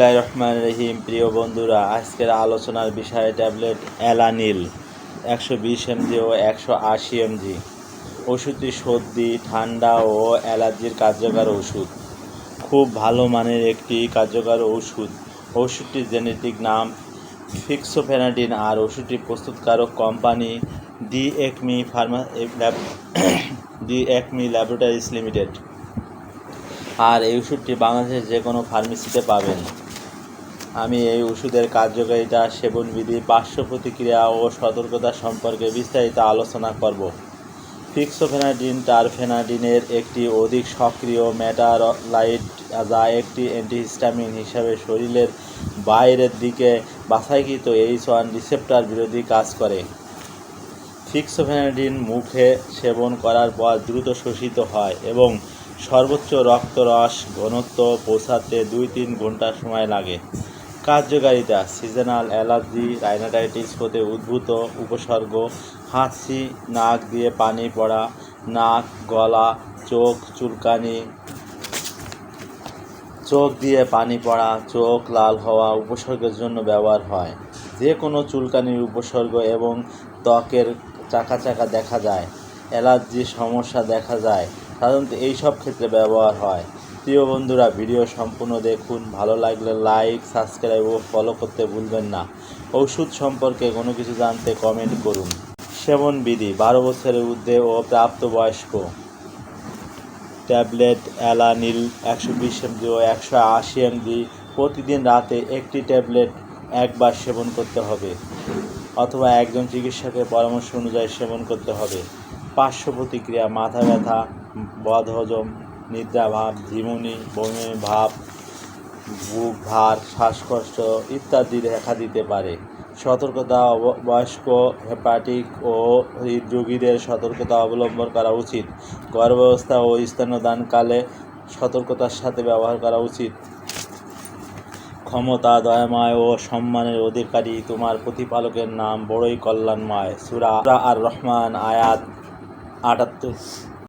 রহমান রহিম। প্রিয় বন্ধুরা, আজকের আলোচনার বিষয় ট্যাবলেট অ্যালানিল, একশো বিশ এমজি ও একশো আশি এমজি। ওষুধটি সর্দি, ঠান্ডা ও অ্যালার্জির কার্যকর ওষুধ। খুব ভালো মানের একটি কার্যকর ওষুধ। ওষুধটির জেনেটিক নাম ফিক্সোফেনাডিন আর ওষুধটি প্রস্তুতকারক company D Acme Pharma D Acme laboratories limited. আর এই ওষুধটি বাংলাদেশের যে কোনো ফার্মেসিতে পাবেন। আমি এই ওষুধের কার্যকারিতা, সেবনবিধি পার্শ্ব প্রতিক্রিয়া ও সতর্কতা সম্পর্কে বিস্তারিত আলোচনা করব। ফিক্সোফেনাডিন, টারফেনাডিনের একটি অধিক সক্রিয় ম্যাটারলাইট যা একটি অ্যান্টিহিস্টামিন হিসাবে শরীরের বাইরের দিকে বাছাইকৃত এইচ ওয়ান রিসেপ্টার বিরোধী কাজ করে। ফিক্সোফেনাডিন মুখে সেবন করার পর দ্রুত শোষিত হয় এবং সর্বোচ্চ রক্তরস ঘনত্ব পৌঁছাতে দুই তিন ঘণ্টা সময় লাগে। কার্যকারিতা সিজনাল অ্যালার্জি রাইনাটাইটিস হতে উদ্ভূত উপসর্গ, হাঁচি, নাক দিয়ে পানি পড়া, নাক, গলা, চোখ, চুলকানি, চোখ দিয়ে পানি পড়া, চোখ লাল হওয়া উপসর্গের জন্য ব্যবহার হয়। যে কোনো চুলকানির উপসর্গ এবং ত্বকের চাকা চাকা দেখা যায় অ্যালার্জির সমস্যা দেখা যায়। সাধারণত এই সব ক্ষেত্রে ব্যবহার হয়। প্রিয় বন্ধুরা, ভিডিও সম্পূর্ণ দেখুন। ভালো লাগলে লাইক সাবস্ক্রাইব ও ফলো করতে ভুলবেন না। ওষুধ সম্পর্কে কোনো কিছু জানতে কমেন্ট করুন। সেবন বিধি, বারো বছরের ঊর্ধ্বে ও প্রাপ্তবয়স্ক। ট্যাবলেট, অ্যালানিল, একশো বিশ এমজি ও একশো আশি এমজি প্রতিদিন রাতে একটি ট্যাবলেট একবার সেবন করতে হবে। অথবা একজন চিকিৎসকের পরামর্শ অনুযায়ী সেবন করতে হবে। পার্শ্ব প্রতিক্রিয়া, মাথা ব্যথা, বদহজম নিদ্রাভাব ঝিমুনি বমি, ভাব, বুক ভার, শ্বাসকষ্ট ইত্যাদি দেখা দিতে পারে। সতর্কতা বয়স্ক, হেপাটিক ও হৃদরোগীদের সতর্কতা অবলম্বন করা উচিত। গর্ভাবস্থা ও স্তন্যদানকালে সতর্কতার সাথে ব্যবহার করা উচিত। ক্ষমতা, দয়াময় ও সম্মানের অধিকারী তোমার প্রতিপালকের নাম বড়ই কল্যাণময়। সুরা আর রহমান আয়াত আটাত্তর।